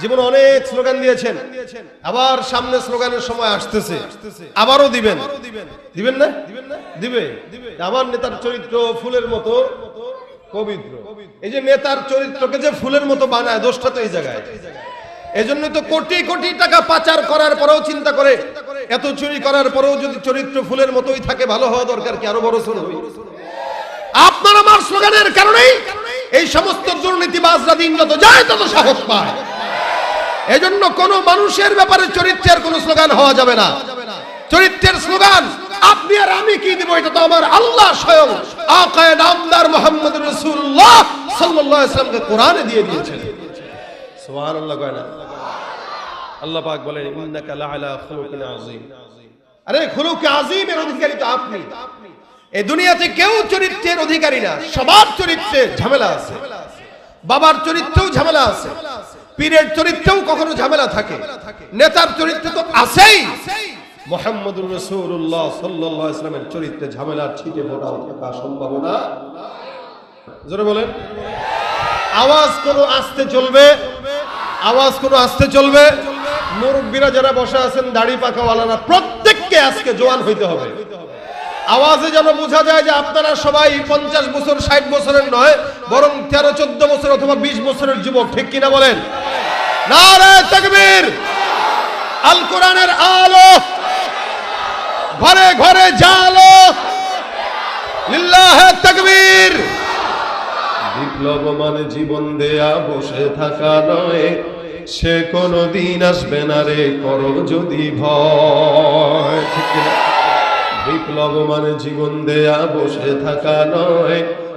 জীবন অনেক স্লোগান দিয়েছেন। আবার সামনে স্লোগানের সময় আসতেছে। আবারও দিবেন। দিবেন না? দিবে? আমার নেতার চরিত্র ফুলের মতো পবিত্র। এই যে নেতার চরিত্রকে যে ফুলের মতো বানায়, দোষটা তো এই জায়গায়। এজন্য তো কোটি কোটি টাকা পাচার করার পরেও চিন্তা করে। এত চুরি করার পরেও যদি চরিত্র ফুলের মতোই থাকে, ভালো হওয়া দরকার কি? আরও বড় শুরু আপনার আমার স্লোগানের কারণেই এই সমস্ত দুর্নীতিবাজরা দিন যত যায়, তত সাহস পায়। এজন্য কোন মানুষের ব্যাপারে চরিত্রের কোন স্লোগান হওয়া যাবে না। চরিত্রের স্লোগান, আপনি আর আমি কি দিব? এটা তো আমার আল্লাহ স্বয়ং। আকায় নামদার মোহাম্মদ রাসূলুল্লাহ সাল্লাল্লাহু আলাইহি ওয়াসাল্লামকে কোরআনে দিয়ে দিয়েছেন। সুবহানাল্লাহ কয় না। আল্লাহ পাক বলেন, ইন্নাকা লাআলা খুলুকিন আযীম। আরে খুলুক আযীমের অধিকারী তো আপনি। এই দুনিয়াতে কেউ চরিত্রের অধিকারী না, সবার চরিত্রে ঝামেলা আছে। বাবার চরিত্রেও ঝামেলা আছে। পীরের চরিত্রেও কখনো ঝামেলা থাকে। নেতার চরিত্রে তো আছেই। মোহাম্মদুর রসুল্লাহ সাল্লাহ ইসলামের চরিত্রে ঝামেলার ছিটে ফোটাও থাকা সম্ভাবনা জোরে বলেন। আওয়াজ কোনো আসতে চলবে? আওয়াজ কোনো আসতে চলবে? মুরব্বীরা যারা বসে আছেন, দাড়ি পাকাওয়ালারা, প্রত্যেককে আজকে জোয়ান হইতে হবে। আওয়াজে যেন বোঝা যায় যে আপনারা সবাই পঞ্চাশ বছর, ষাট বছরের নয়, বরং তেরো, চোদ্দ বছর অথবা বিশ বছরের যুবক, ঠিক কিনা বলেন? নারে তাকবীর। আল কোরআনের আলো। ঘরে ঘরে জালো। লিল্লাহে তাকবীর। বিপ্লব মানে জীবন দেয়া বসে থাকা নয়, সে কোনো দিন আসবে না রে, করো যদি ভয়। বিপ্লব মানে জীবন দেয়া বসে থাকা নয়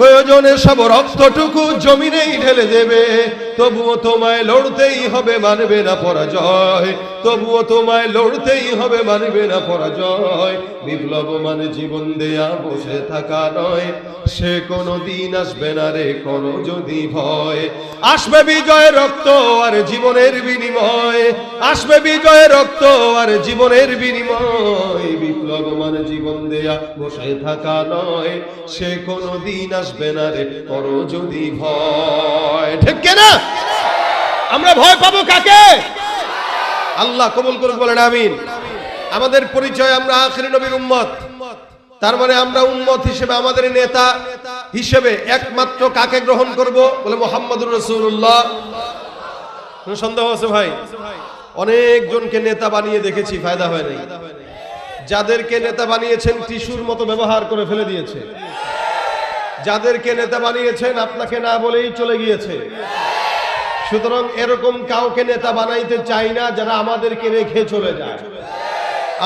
প্রয়োজনে সব রক্তটুকু জমিনেই ঢেলে দেবে। তবুও তোমায় লড়তেই হবে, মানবে না পরাজয়। তবুও তোমায় লড়তেই হবে, মানবে না পরাজয়। বিপ্লব মানে জীবন দেয়া বসে থাকা নয়। সে কোনো দিন আসবে না রে করো যদি ভয়। আসবে বিজয় রক্ত আর জীবনের বিনিময়। আসবে বিজয় রক্ত আর জীবনের বিনিময়। বিপ্লব মানে জীবন বসে থাকা নয়, সে কোনো দিন আসবে না রে যদি ভয়। না আমরা ভয় পাবো কাকে? আল্লাহ কবুল করুন বলেন আমিন। আমাদের পরিচয় আমরা আখিরি নবীর উম্মত। তার মানে আমরা উম্মত হিসেবে, আমাদের নেতা হিসেবে একমাত্র কাকে গ্রহণ করব? বলে মোহাম্মদুর রসুল্লাহ সন্দেহ আছে ভাই? অনেকজনকে নেতা বানিয়ে দেখেছি, ফায়দা হয় নাই। যাদেরকে নেতা বানিয়েছেন টিস্যুর মতো ব্যবহার করে ফেলে দিয়েছে। যাদেরকে নেতা বানিয়েছেন আপনাকে না বলেই চলে গিয়েছে। সুতরাং এরকম কাউকে নেতা বানাইতে চাই না যারা আমাদেরকে রেখে চলে যায়।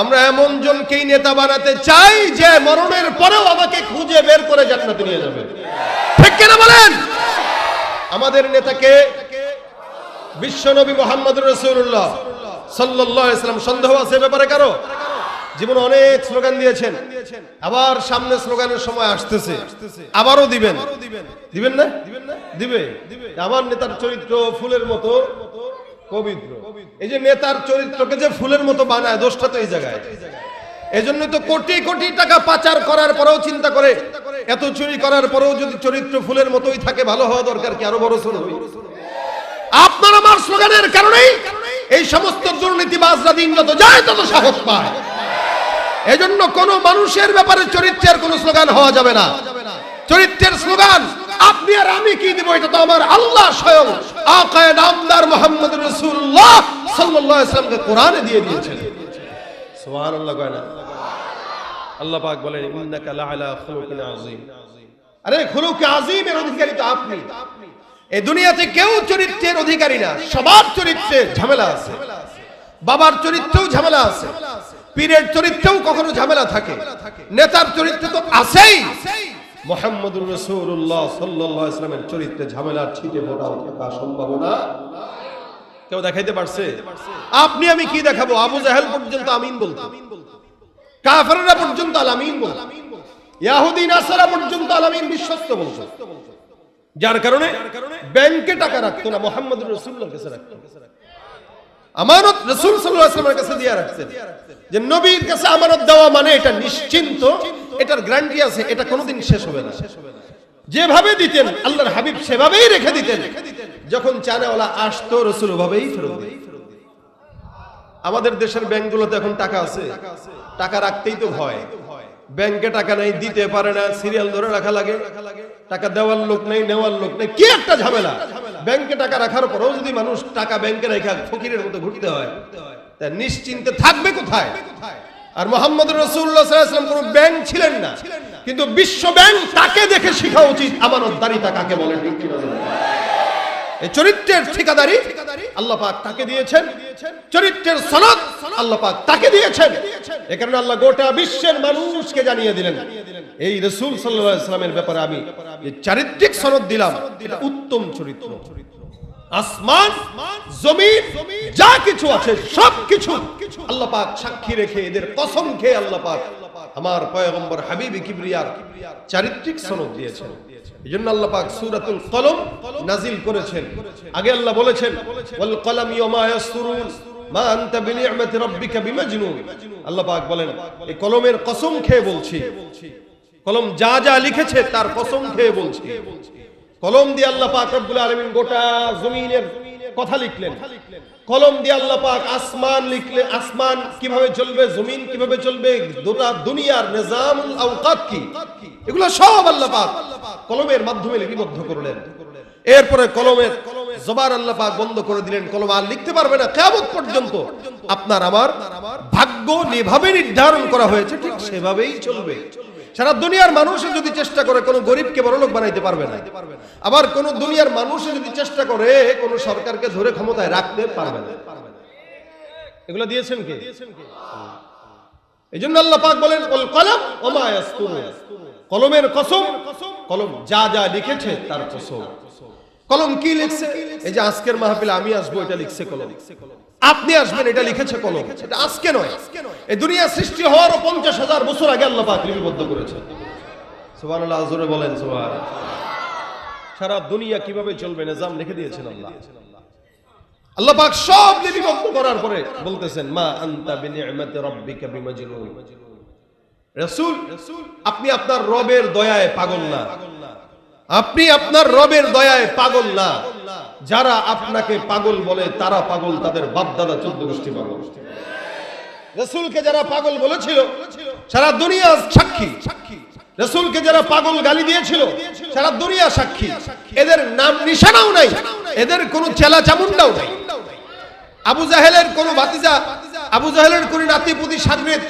আমরা এমন জনকেই নেতা বানাতে চাই যে মরণের পরেও আমাকে খুঁজে বের করে জান্নাতে নিয়ে যাবে। ঠিক কিনা বলেন? আমাদের নেতাকে বিশ্বনবী মোহাম্মদ রসুল্লাহ সাল্লাহ ইসলাম সন্দেহ আছে ব্যাপারে কারও? জীবন অনেক স্লোগান দিয়েছেন। আবার সামনে স্লোগানের সময় আসতেছে। আবারও দিবেন। দিবেন না? দিবে? আমার নেতার চরিত্র ফুলের মতো পবিত্র। এই যে নেতার চরিত্রকে যে ফুলের মতো বানায়, দোষটা তো এই জায়গায়। এজন্য তো কোটি কোটি টাকা পাচার করার পরেও চিন্তা করে। এত চুরি করার পরেও যদি চরিত্র ফুলের মতোই থাকে, ভালো হওয়া দরকার কি? আরও বড় শুরু আপনার আমার স্লোগানের কারণেই এই সমস্ত দুর্নীতিবাজরা দিন যত যায়, তত সাহস পায়। এজন্য কোন মানুষের ব্যাপারে চরিত্রের কোন স্লোগান হওয়া যাবে না। চরিত্রের স্লোগান, আপনি আর আমি কি দিব? এটা তো আমার আল্লাহ স্বয়ং আকায় নামদার মোহাম্মদ রসুল্লাহ সাল্লাল্লাহু আলাইহি ওয়াসাল্লামকে কোরআনে দিয়ে দিয়েছেন। সুবহানাল্লাহ কয় না। আল্লাহ পাক বলেন, ইন্নাকা লাআলা খুলুকিন আযীম। আরে, খুলুক আযীমের অধিকারী তো আপনি। এই দুনিয়াতে কেউ চরিত্রের অধিকারী না, সবার চরিত্রে ঝামেলা আছে। বাবার চরিত্রেও ঝামেলা আছে। পীরের চরিত্রেও কখনো ঝামেলা থাকে। নেতার চরিত্রে তো আছেই। মোহাম্মদুর রসুল্লাহ সাল্লাহ ইসলামের চরিত্রে ঝামেলার ছিটে ফোটাও থাকা সম্ভাবনা। কেউ দেখাইতে পারছে? আপনি আমি কি দেখাবো? আবু জাহেল পর্যন্ত আমিন বলতো। কাফেররা পর্যন্ত আলামিন বলতো। ইয়াহুদি নাসারা পর্যন্ত আলামিন বিশ্বস্ত বলতো। যার কারণে ব্যাংকে টাকা রাখতো না মোহাম্মদ রসুল্লাহ কাছে রাখতো। আমানত রসুল সাল্লাহ আসলামের কাছে দিয়ে রাখতেন যে নবীর কাছে আমানত দেওয়া মানে এটা নিশ্চিন্ত, এটার গ্যারান্টি আছে, এটা কোনোদিন শেষ হবে না। যেভাবে দিতেন, আল্লাহর হাবিব সেভাবেই রেখে দিতেন। যখন চানেওয়ালা আসতো, রসুল ওভাবেই ফেরত। আমাদের দেশের ব্যাংকগুলোতে এখন টাকা আছে। টাকা রাখতেই তো ভয়। ব্যাংকে টাকা নেই, দিতে পারে না, সিরিয়াল ধরে রাখা লাগে। টাকা দেওয়ার লোক নেই, নেওয়ার লোক নেই, কি একটা ঝামেলা। ব্যাংকে টাকা রাখার পরেও যদি মানুষ টাকা ব্যাংকে রেখে ফকিরের মতো ঘুরতে হয়, তা নিশ্চিন্তে থাকবে কোথায় আর মোহাম্মদ রসুল্লাহাম কোন ব্যাংক ছিলেন না কিন্তু বিশ্ব ব্যাংক তাকে দেখে শেখা উচিত আমানতদারিতা কাকে বলে? চরিত্রের ঠিকাদারি আল্লাহ পাক তাকে দিয়েছেন। চরিত্রের সনদ আল্লাহ পাক তাকে দিয়েছেন। এ কারণে আল্লাহ গোটা বিশ্বের মানুষকে জানিয়ে দিলেন। এই রসুল সাল্লামের ব্যাপারে আমি চারিত্রিক সনদ দিলাম উত্তম চরিত্র। আসমান, জমিন, যা কিছু আছে সব কিছু আল্লাহ পাক সাক্ষী রেখে এদের কসম খেয়ে আল্লাহ পাক আমার পয়গম্বর হাবিবি কিবরিয়ার চারিত্রিক সনদ দিয়েছেন। এই আল্লাহ পাক সূরাতুল কলম নাজিল করেছেন। আগে আল্লাহ বলেছেন, ওয়াল কলাম ইয়ামা ইয়াসতুরুন, মা আনতা বিনি'মাতি রাব্বিকা বিমাজনুন। আল্লাহ পাক বলেন, এই কলমের কসম খেয়ে বলছি। কলম যা যা লিখেছে তার কসম খেয়ে বলছি। কলম দিয়ে আল্লাহ পাক রব্বুল আলামিন গোটা জমিনের কথা লিখলেন। কলম দিয়ে আল্লাহ পাক আসমান লিখলে, আসমান কীভাবে চলবে, জমিন কীভাবে চলবে দুনিয়ার নিজামুল আওকাত কি? এগুলো সব আল্লাহ পাক কলমের মাধ্যমে লিপিবদ্ধ করলেন। এরপরে কলমের জবার আল্লাহ পাক বন্ধ করে দিলেন। কলম আর লিখতে পারবে না। কিয়ামত পর্যন্ত আপনার আমার ভাগ্য যেভাবে নির্ধারণ করা হয়েছে। ঠিক সেভাবেই চলবে। সারা দুনিয়ার মানুষে যদি চেষ্টা করে, কোনো গরিবকে বড়লোক বানাইতে পারবে না। আবার কোন দুনিয়ার মানুষে যদি চেষ্টা করে, কোন সরকারকে ধরে ক্ষমতায় রাখতে পারবে না। এগুলো দিয়েছেন কে? এই জন্য আল্লাহ পাক বলেন, "কল কলম ওমা ইয়াসতুরুন।" কলমের কসম কলম যা যা লিখেছে তার কসম। কলম কি লিখছে? এই যে আজকের মাহফিলে আমি আসব, এটা লিখছে কলম। আপনি আসবেন, এটা লিখেছে কলম। এটা আজকে নয়। এই দুনিয়া সৃষ্টি হওয়ার পঞ্চাশ হাজার বছর আগে আল্লাহ পাক লিপিবদ্ধ করেছে সুবহানাল্লাহ, জোরে বলেন সুবহান সারা দুনিয়া কীভাবে চলবে, নিজাম লিখে দিয়েছেন আল্লাহ। আল্লাহ পাক সব লিপিবদ্ধ করার পরে বলতেছেন, মা আনতা বিনি'মাতি রাব্বিকা বিমাজনুন। রাসূল, আপনি আপনার রবের দয়ায় পাগল না। আপনি আপনার রবের দয়ায় পাগল না। যারা আপনাকে পাগল বলে, তারা পাগল, তাদের বাপ দাদা চোদ্দ গোষ্ঠী পাগল। রসুলকে যারা পাগল বলেছিল, সারা দুনিয়া সাক্ষী। রসুলকে যারা পাগল গালি দিয়েছিল, সারা দুনিয়া সাক্ষী। এদের নাম নিশানাও নাই, এদের কোনো চেলা চামুন্ডাও নাই। আবু জাহেলের কোন ভাতিজা, আবু জাহেলের কোন নাতি পুতি সাগরেদ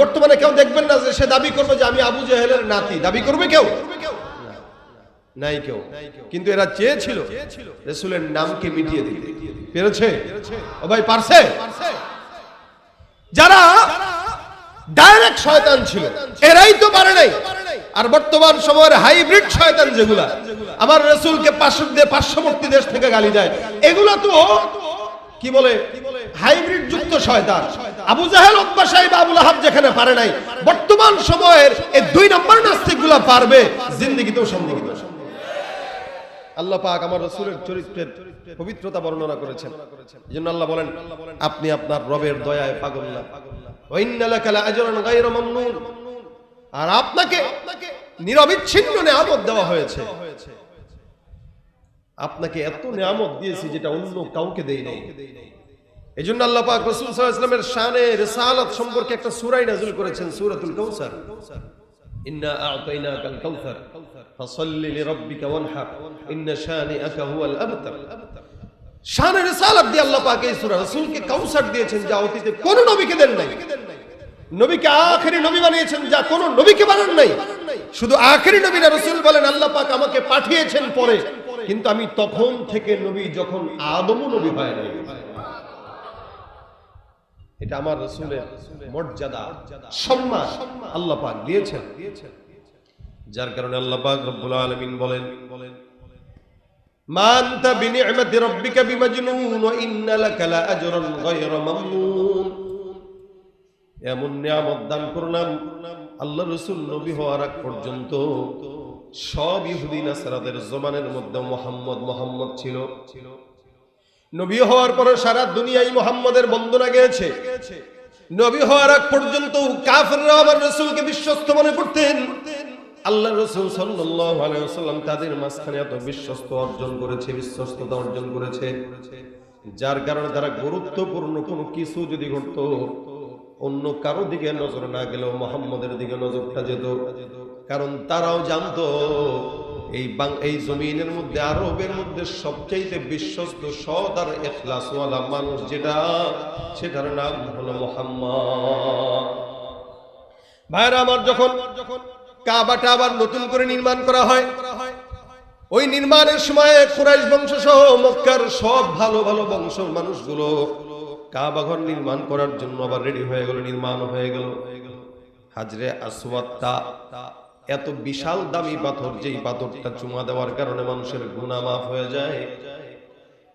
বর্তমানে কেউ দেখবেন না যে সে দাবি করবে যে আমি আবু জাহেলের নাতি। দাবি করবে কেউ? নাই কেউ। কিন্তু এরা চেয়েছিল রসুলের নামকে মিটিয়ে দিতে। পেরেছে? ও ভাই, পারছে? যারা ডাইরেক্ট শয়তান ছিল, এরাই তো পারে নাই। আর বর্তমান সময়ের হাইব্রিড শয়তান যেগুলা, আমার রসুলকে পার্শ্বদের পার্শ্ববর্তী দেশ থেকে গালি দেয়। এগুলো তো কি বলে? হাইব্রিড যুক্ত শয়তান। আবু জাহেল উতবা সাহেব আবুল আহাব যেখানে পারে নাই বর্তমান সময়ের এই দুই নম্বর নাস্তিকগুলা পারবে জিন্দিগিতেও সন্দিগিতেও আল্লাহ পাক আমার রসুলের চরিত্রের পবিত্রতা বর্ণনা করেছেন। এই জন্য আল্লাহ বলেন আপনি আপনার রবের দয়ায় পাগল না। আর আপনাকে নিরবিচ্ছিন্ন নিয়ামত দেওয়া হয়েছে। আপনাকে এত নিয়ামত দিয়েছি যেটা অন্য কাউকে দেই নাই। এই জন্য আল্লাহ পাক রসুল ওয়াসাল্লামের শানে রিসালাত সম্পর্কে একটা সুরাই নাযিল করেছেন সূরাতুল কৌসার ইন্না আ'তাইনাকাল কাউসার ফাসাল্লি লিরাব্বিকা ওয়ানহার ইন্না শানিআকা হুয়াল আবতার। শানে রিসালাত দিয়ে আল্লাহ পাক এই সূরা রাসূলকে কাউসার দিয়েছেন যা অতীতে কোন নবীকে দেন নাই। নবীকে আখেরি নবী বানিয়েছেন যা কোন নবীকে বানান নাই। শুধু আখেরি নবী না রাসূল বলেন আল্লাহ পাক আমাকে পাঠিয়েছেন পরে। কিন্তু আমি তখন থেকে নবী যখন আদমও নবী হয় নাই এটা আমার রসুলের মর্যাদা, সম্মান আল্লাহ পাক দিয়েছেন। যার কারণে আল্লাহ পাক রব্বুল আলামিন বলেন, মা আনতা বিনি'মাতি রাব্বিকা বিমাজনুন ওয়া ইন্না লাকা লাআজরান গায়রা মামনুন। এমন নিয়ামত দান করলাম, আল্লাহ রসুল নবী হওয়ার আগ পর্যন্ত। সব ইহুদি নাসারাদের জমানের মধ্যে মোহাম্মদ মোহাম্মদ ছিল। নবী হওয়ার পরে সারা দুনিয়ায় মোহাম্মদের বন্দনা গেছে নবী হওয়ার আগ পর্যন্ত কাফেররা আমার রসুলকে বিশ্বস্ত মনে করতেন। আল্লাহ রসুল ওয়াসাল্লাম তাদের মাঝখানে এত বিশ্বস্ত অর্জন করেছে, বিশ্বস্ততা অর্জন করেছে, যার কারণে তারা গুরুত্বপূর্ণ কোনো কিছু যদি ঘটতো অন্য কারও দিকে নজর না গেলেও মোহাম্মদের দিকে নজরটা যেত। কারণ তারাও জানতো, এই এই জমিনের মধ্যে, আরবের মধ্যে সবচাইতে বিশ্বস্ত, সৎ আর এখলাসওয়ালা মানুষ যেটা, সেটার নাম হলো মোহাম্মদ। ভাইরা, আমার যখন কাবাটা আবার নতুন করে নির্মাণ করা হয়, ওই নির্মাণের সময় কুরাইশ বংশ সহ মক্কার সব ভালো ভালো বংশ মানুষগুলো কাবা ঘর নির্মাণ করার জন্য আবার রেডি হয়ে গেল, নির্মাণ হয়ে গেল। হাজরে আসওয়াদটা এত বিশাল দামি পাথর যেই পাথরটা চুমা দেওয়ার কারণে মানুষের গুনাহ মাফ হয়ে যায়।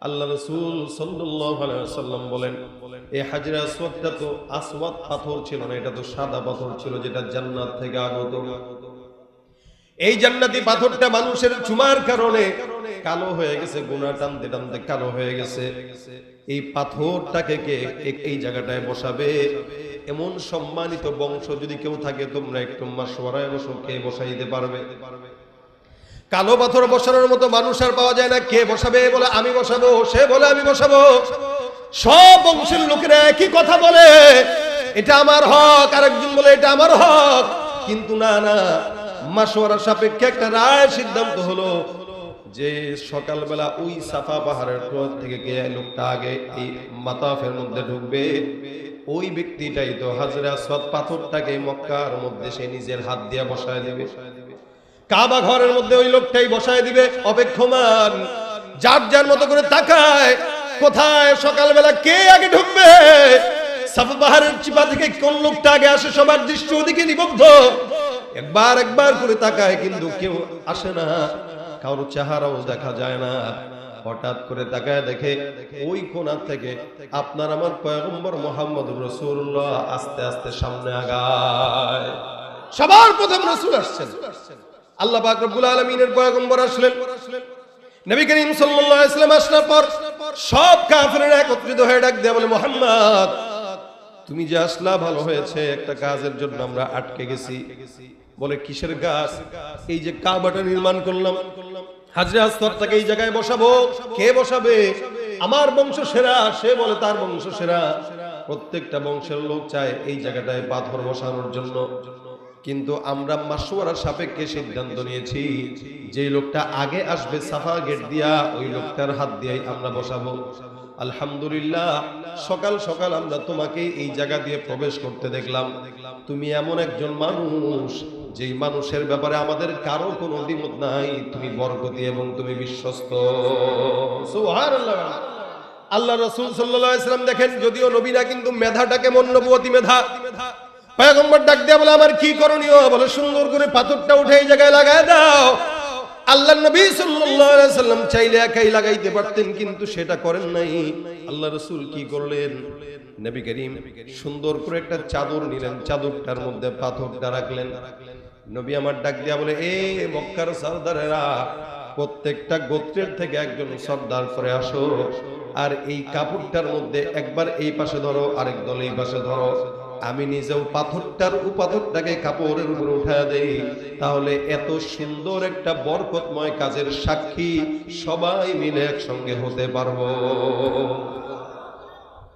আল্লাহ রসুল ওয়াসাল্লাম বলেন এই হাজরে আসওয়াদটা তো আসওয়াদ পাথর ছিল না, এটা তো সাদা পাথর ছিল যেটা জান্নাত থেকে আগত। এই জান্নাতি পাথরটা মানুষের চুমার কারণে কালো হয়ে গেছে গুণা টানতে টানতে কালো হয়ে গেছে। এই পাথরটাকে কে এই জায়গাটায় বসাবে? এমন সম্মানিত বংশ যদি কেউ থাকে, তোমরা একটু মাসোয়ারায় বসো, কে বসাই দিতে পারবে? কালো পাথর বসানোর মতো মানুষ আর পাওয়া যায় না। কে বসাবে বলে আমি বসাবো, সে বলে আমি বসাবো। সব বংশের লোকেরা একই কথা বলে, এটা আমার হক, আরেকজন বলে এটা আমার হক। কিন্তু না না মাসোয়ারা সাপেক্ষে একটা রায় সিদ্ধান্ত হলো যে সকালবেলা ওই সাফা পাহাড়ের থেকে কে লোকটা আগে এই মাতাফের মধ্যে ঢুকবে? ওই ব্যক্তিটাই তো হাজরা সৎ পাথরটাকে মক্কার মধ্যে সে নিজের হাত দিয়ে বসায় দেবে। কাবা ঘরের মধ্যে ওই লোকটাই বসায় দিবে, অপেক্ষমান। যার যার মতো করে তাকায়, কোথায়, সকালবেলা কে আগে ঢুকবে? কোন লোকটা আগে আসে সবার ওদিকে একবার একবার করে তাকায়, কিন্তু কেউ আসে না। কারও চেহারাও দেখা যায় না। হঠাৎ করে তাকায় দেখে ওই কোণা থেকে আপনার আমার পয়গম্বর মোহাম্মদ রসুল্লাহ আস্তে আস্তে সামনে আগায়। সবার প্রথম রসুল আসছেন। আল্লাহ পাক রব্বুল আলামিনের পয়গম্বর আসলেন। নবী করিম সাল্লাল্লাহু আলাইহি ওয়াসাল্লাম আসার পর সব কাফেররা একত্রিত হয়ে ডাক দেয়া বলে, মোহাম্মদ, তুমি যে আসলা ভালো হয়েছে, একটা কাজের জন্য আমরা আটকে গেছি। বলে, কিসের গাছ এই যে কাবাটা নির্মাণ করলাম। হাজরে আসতারটাকে এই জায়গায় বসাবো। কে বসাবে? আমার বংশ সেরা সে বলে তার বংশ সেরা প্রত্যেকটা বংশের লোক চায় এই জায়গাটায় পাথর বসানোর জন্য। কিন্তু আমরা মাসুয়ারার সাপেক্ষে সিদ্ধান্ত নিয়েছি যে লোকটা আগে আসবে সাফা গেট দিয়া, ওই লোকটার হাত দিয়েই আমরা বসাবো। আলহামদুলিল্লাহ, সকাল সকাল আমরা তোমাকে এই জায়গা দিয়ে প্রবেশ করতে দেখলাম। তুমি এমন একজন মানুষ যেই মানুষের ব্যাপারে আমাদের কারও কোনো দ্বিমত নাই তুমি বরকতি এবং তুমি বিশ্বস্ত। আল্লাহ রসুল সাল্লাম দেখেন যদিও নবীরা কিন্তু মেধাটা কেমন নবুয়তি মেধা। পয়গম্বর ডাক দেয়া বলে আমার কি করণীয়? বলে সুন্দর করে পাথরটা উঠে এই জায়গায় লাগায় দাও। আল্লাহ নবী সাল্লাম চাইলে একাই লাগাইতে পারতেন কিন্তু সেটা করেন নাই। আল্লাহ রাসূল কি করলেন? নবী করিম সুন্দর করে একটা চাদর নিলেন চাদরটার মধ্যে পাথরটা রাখলেন রাখলেন। নবী আমার ডাক দিয়া বলে, এ মক্কার সর্দারেরা, প্রত্যেকটা গোত্রের থেকে একজন সর্দার করে আসো। আর এই কাপড়টার মধ্যে একবার এই পাশে ধরো, আরেক দল এই পাশে ধরো। আমি নিজেও পাথরটার উপাথরটাকে কাপড়ের উপরে উঠা দেই। তাহলে এত সুন্দর একটা বরকতময় কাজের সাক্ষী সবাই মিলে একসঙ্গে হতে পারব।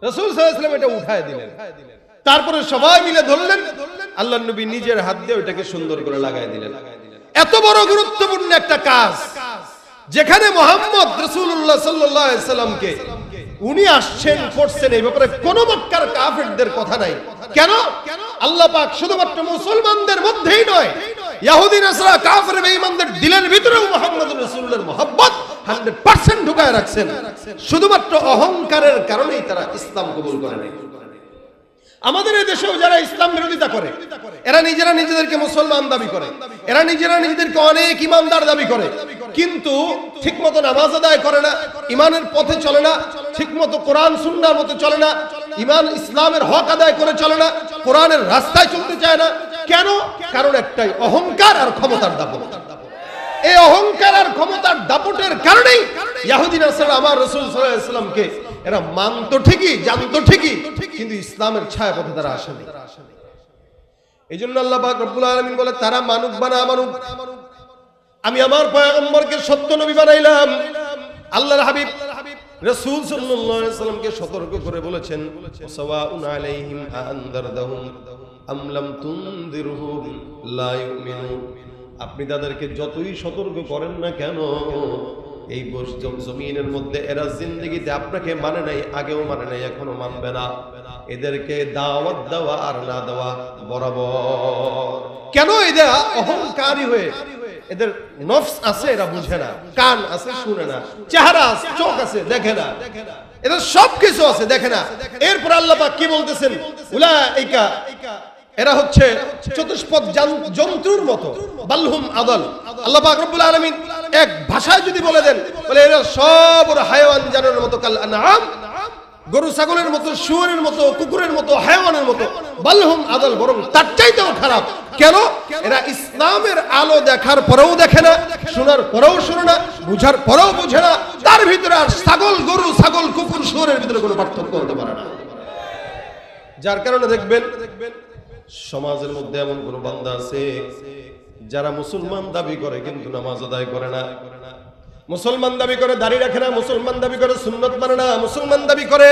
রসুল সাল্লাল্লাহু এটা উঠায় দিলেন। তারপরে সবাই মিলে ধরলেন। আল্লাহ নবী নিজের হাত দিয়ে ওইটাকে সুন্দর করে লাগাই দিলেন। এত বড় গুরুত্বপূর্ণ একটা কাজ, যেখানে মোহাম্মদ রসুল্লাহ সাল্লামকে উনি আসছেন, করছেন, এই ব্যাপারে কোন মক্কার কাফেরদের কথা নাই। কেন? আল্লাহ পাক শুধুমাত্র মুসলমানদের মধ্যেই নয় ইহুদি নাসরা, কাফের, বেঈমানদের দিলের ভিতরেও মুহাম্মদ রাসূলুল্লাহর মোহাব্বত 100% ঢুকায় রাখছেন। শুধুমাত্র অহংকারের কারণেই তারা ইসলাম কবুল করে নাই। আমাদের এই দেশেও যারা ইসলাম বিরোধিতা করে, এরা নিজেরা নিজেদেরকে মুসলমান দাবি করে, এরা নিজেরা নিজেদেরকে অনেক ইমানদার দাবি করে, কিন্তু ঠিকমতো নামাজ আদায় করে না, ইমানের পথে চলে না, ঠিকমতো কোরআন সুন্নার মতো চলে না, ইমান ইসলামের হক আদায় করে চলে না, কোরআনের রাস্তায় চলতে চায় না। কেন? কারণ একটাই, অহংকার আর ক্ষমতার দাপট। এই অহংকার আর ক্ষমতার দাপটের কারণেই ইয়াহুদি নাসারা আমার রসুল সাল্লামকে এরা মানতো ঠিকই, জানতো ঠিকই, কিন্তু ইসলামের ছায়া পথে তারা আসেনি। এই জন্য আল্লাহ রব্বুল আলামিন বলে, তারা মানুক বানা আমানুক আমি আমার পয়গম্বরকে সত্য নবী বানাইলাম। আল্লাহর হাবিব সাল্লামকে সতর্ক করে বলেছেন আপনি তাদেরকে যতই সতর্ক করেন না কেন এই জমিনের মধ্যে এরা জিন্দগিতে আপনাকে মানে নাই, আগেও মানে নাই, এখনও মানবে না। এদেরকে দাওয়াত দেওয়া আর না দেওয়া বরাবর। কেন এদের অহংকারী হয়ে এদের নফস আছে এরা বুঝে না, কান আছে শুনে না, চেহারা আছে, চোখ আছে দেখে না। এদের সব কিছু আছে দেখে না। এরপর আল্লাহ পাক কি বলতেছেন? উলাইকা, এরা হচ্ছে চতুষ্পদ জন্তুর মতো। বাল্হুম আদল। আল্লাহ পাক রব্বুল আলামিন এক ভাষায় যদি বলে দেন, বলে এরা সব ওরা হায়াওয়ান জানোর মতো, কাল আনআম, গরু ছাগলের মতো, শুয়োরের মতো, কুকুরের মতো, হায়াওয়ানের মতো বাল্হুম আদল, বরং তার চাইতেও খারাপ। কেন? এরা ইসলামের আলো দেখার পরেও দেখে না, শোনার পরেও শোনে না, বুঝার পরেও বুঝে না, তার ভিতরে আর ছাগল, গরু, ছাগল, কুকুর, শুয়োরের ভিতরে কোনো পার্থক্য হতে পারে না। যার কারণে দেখবেন, সমাজের মধ্যে এমন কোন বান্দা আছে যারা মুসলমান দাবি করে কিন্তু নামাজ আদায় করে না। মুসলমান দাবি করে দাড়ি রাখে না, মুসলমান দাবি করে সুন্নত মানে না, মুসলমান দাবি করে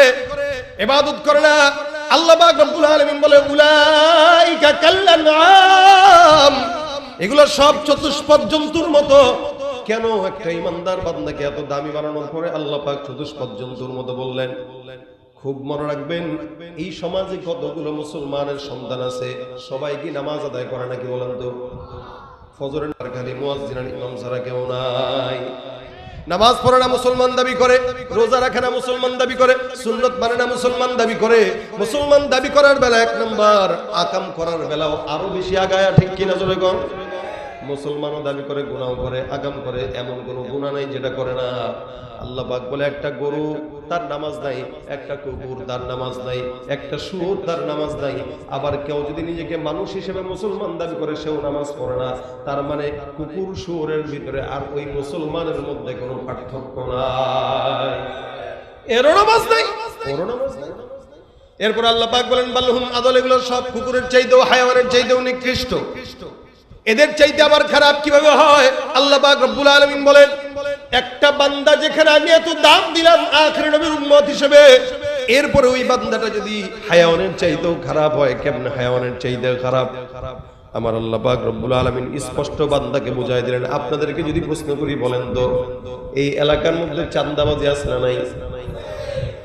ইবাদত করে না। আল্লাহ পাক রব্বুল আলামিন বলে, উলাইকা কাল্লানাম এগুলো সব চতুষ্পদ জন্তুর মতো। কেন একটা ইমানদার বান্দাকে এত দামি বানানোর পরে আল্লাহ পাক চতুষ্পদ জন্তুর মতো বললেন? খুব মনে রাখবেন, এই সমাজে কতগুলো মুসলমানের সন্তান আছে? সবাই কি নামাজ আদায় করে নাকি বলেন তো? ফজরের খালি মুয়াজ্জিন ইমাম ছাড়া কেউ নাই। নামাজ পড়ে না মুসলমান দাবি করে, রোজা রাখে না মুসলমান দাবি করে, সুন্নত মানে না মুসলমান দাবি করে। মুসলমান দাবি করার বেলা এক নম্বর, আকাম করার বেলাও আরও বেশি আগায়, ঠিক কিনা জোরে কর মুসলমানও দাবি করে গুনাও করে, আগাম করে, এমন কোনো গুনাহ নাই যেটা করে না। আল্লাহ পাক বলে, একটা গরু তার নামাজ নাই, একটা কুকুর তার নামাজ নাই, একটা শুয়োর তার নামাজ নাই। আবার কেউ যদি নিজেকে মানুষ হিসেবে মুসলমান দাবি করে, সেও নামাজ পড়ে না। তার মানে কুকুর শুয়োরের ভিতরে আর ওই মুসলমানের মধ্যে কোনো পার্থক্য নাই। এরও নামাজ নাই, ওরও নামাজ নাই। এরপর আল্লাহ পাক বলেন বাল্লহুম আদল এগুলো সব কুকুরের চাইতেও, হায়াওয়ানের চাইতেও নিকৃষ্ট। এদের চাইতে আবার খারাপ কীভাবে হয়? আল্লাহ রব্বুল আলামিন বলেন, একটা বান্দা যেখানে আমি এত দাম দিলাম আখের নবীর উম্মত হিসেবে, এরপরে ওই বান্দাটা যদি হায়াওয়ানের চাইতেও খারাপ হয়, কেমন হায়াওয়ানের চাইতেও খারাপ? আমার আল্লাহ পাক রব্বুল আলামিন স্পষ্ট বান্দাকে বুঝাই দিলেন, আপনাদেরকে যদি প্রশ্ন করি বলেন তো, এই এলাকার মধ্যে চান্দাবাজি আছে না নাই?